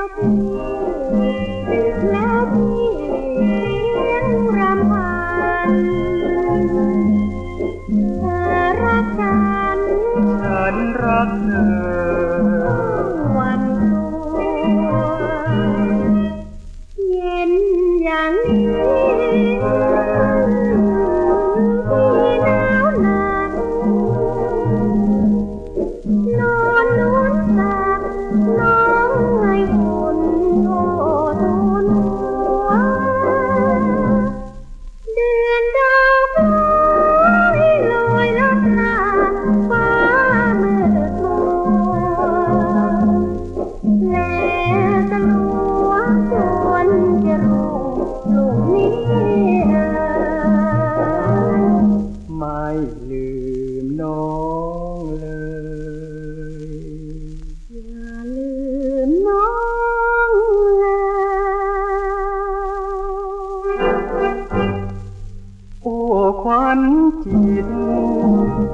แล้วพี่ดึกแล้วพี่เลี้ยงรำพันเธอรักฉัน ฉันรักเธอ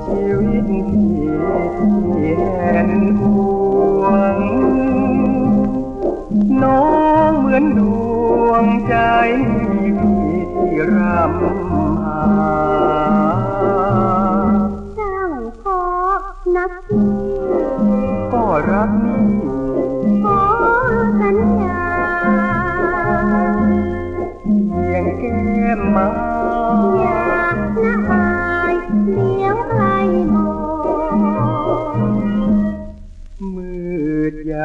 ชีวิตที่แนห่วง น้องเหมือนดวงใจพี่ที่ร่ำหาเจ้าพอนักก็รักนี่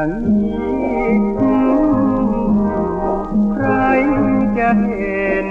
ดอย่างนี้ ใครจะเห็น